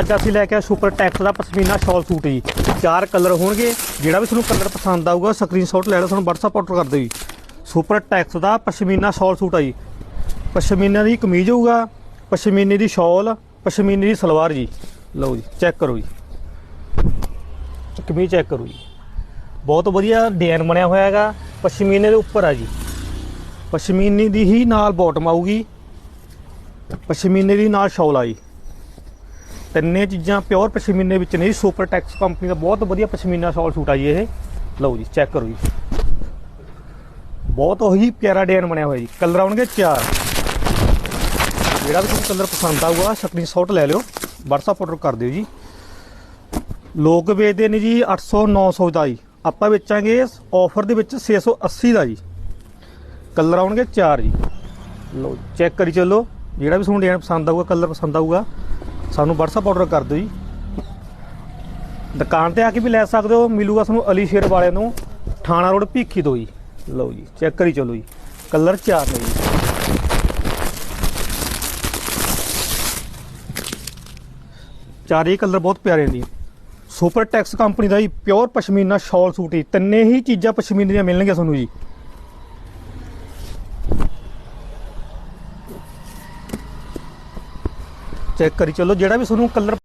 ਅੱਜ ਅਸੀਂ ਲੈ ਕੇ ਆਏ ਸੁਪਰ ਟੈਕਸ ਦਾ ਪਸ਼ਮੀਨਾ ਸ਼ਾਲ ਸੂਟ ਜੀ। ਚਾਰ ਕਲਰ ਹੋਣਗੇ, ਜਿਹੜਾ ਵੀ ਤੁਹਾਨੂੰ ਕਲਰ ਪਸੰਦ ਆਊਗਾ ਸਕਰੀਨਸ਼ਾਟ ਲੈ ਲਓ, ਤੁਹਾਨੂੰ WhatsApp ਆਰਡਰ ਕਰ ਦਿਓ ਜੀ। ਸੁਪਰ ਟੈਕਸ ਦਾ ਪਸ਼ਮੀਨਾ ਸ਼ਾਲ ਸੂਟ ਆ ਜੀ। ਪਸ਼ਮੀਨਾ ਦੀ ਕਮੀਜ਼ ਹੋਊਗਾ, ਪਸ਼ਮੀਨੇ ਦੀ ਸ਼ਾਲ, ਪਸ਼ਮੀਨੇ ਦੀ ਸਲਵਾਰ ਜੀ। ਲਓ ਜੀ ਚੈੱਕ ਕਰੋ ਜੀ। ਕਮੀਜ਼ ਚੈੱਕ ਕਰੋ ਜੀ। ਬਹੁਤ ਵਧੀਆ ਡਿਜ਼ਾਈਨ ਬਣਿਆ ਹੋਇਆ ਹੈਗਾ, ਪਸ਼ਮੀਨੇ ਦੇ ਉੱਪਰ ਆ ਜੀ। ਪਸ਼ਮੀਨੇ ਦੀ ਹੀ ਨਾਲ ਬਾਟਮ ਆਊਗੀ, ਪਸ਼ਮੀਨੇ ਦੀ ਨਾਲ ਸ਼ਾਲ ਆਈ ਤਿੰਨੇ ਚੀਜ਼ਾਂ ਪਿਓਰ ਪਸ਼ਮੀਨੇ ਵਿੱਚ ਨੇ ਸੁਪਰ ਟੈਕਸ ਕੰਪਨੀ ਦਾ ਬਹੁਤ ਵਧੀਆ ਪਸ਼ਮੀਨਾ ਸ਼ਾਲ ਸੂਟ ਆ ਜੀ ਇਹ। ਲਓ ਜੀ ਚੈੱਕ ਕਰੋ ਜੀ। ਬਹੁਤ ਉਹੀ ਪਿਆਰਾ ਡਿਜ਼ਾਈਨ ਬਣਿਆ ਹੋਇਆ ਜੀ। ਕਲਰ ਆਉਣਗੇ ਚਾਰ। ਜਿਹੜਾ ਵੀ ਤੁਹਾਨੂੰ ਕਲਰ ਪਸੰਦ ਆਊਗਾ ਸਕਰੀਨਸ਼ਾਟ ਲੈ ਲਿਓ। WhatsApp ਆਰਡਰ ਕਰ ਦਿਓ ਜੀ। ਲੋਕ ਵੇਚਦੇ ਨੇ ਜੀ 800 900 ਦਾ ਜੀ। ਆਪਾਂ ਵੇਚਾਂਗੇ ਆਫਰ ਦੇ ਵਿੱਚ 680 ਦਾ ਜੀ। ਕਲਰ ਆਉਣਗੇ ਚਾਰ ਜੀ। ਲਓ ਚੈੱਕ ਕਰੀ ਚੱਲੋ। ਜਿਹੜਾ ਵੀ ਤੁਹਾਨੂੰ ਡਿਜ਼ਾਈਨ ਪਸੰਦ ਆਊਗਾ ਕਲਰ ਪਸੰਦ ਆਊਗਾ। ਸਾਨੂੰ WhatsApp ਆਰਡਰ ਕਰ ਦਿਓ ਜੀ। ਦੁਕਾਨ ਤੇ ਆ ਕੇ ਵੀ ਲੈ ਸਕਦੇ ਹੋ, ਮਿਲੂਗਾ ਤੁਹਾਨੂੰ ਅਲੀ ਸ਼ੇਰ ਵਾਲਿਆਂ ਨੂੰ। ਥਾਣਾ ਰੋਡ ਭੀਖੀ ਤੋਂ ਜੀ। ਲਓ ਜੀ, ਚੈੱਕ ਕਰੀ ਚਲੋ ਜੀ। ਕਲਰ ਚਾਰ ਨੇ ਜੀ। ਚਾਰੇ ਕਲਰ ਬਹੁਤ ਪਿਆਰੇ ਨੇ ਜੀ। ਸੁਪਰ ਟੈਕਸ ਕੰਪਨੀ ਦਾ ਜੀ ਪਿਓਰ ਪਸ਼ਮੀਨਾ ਸ਼ਾਲ ਸੂਟ ਹੀ ਤਿੰਨੇ ਹੀ ਚੀਜ਼ਾਂ ਪਸ਼ਮੀਨੇ ਦੀਆਂ ਮਿਲਣਗੀਆਂ ਤੁਹਾਨੂੰ ਜੀ। ਚੈੱਕ ਕਰੀ। ਚੱਲੋ ਜਿਹੜਾ ਵੀ ਤੁਹਾਨੂੰ ਕਲਰ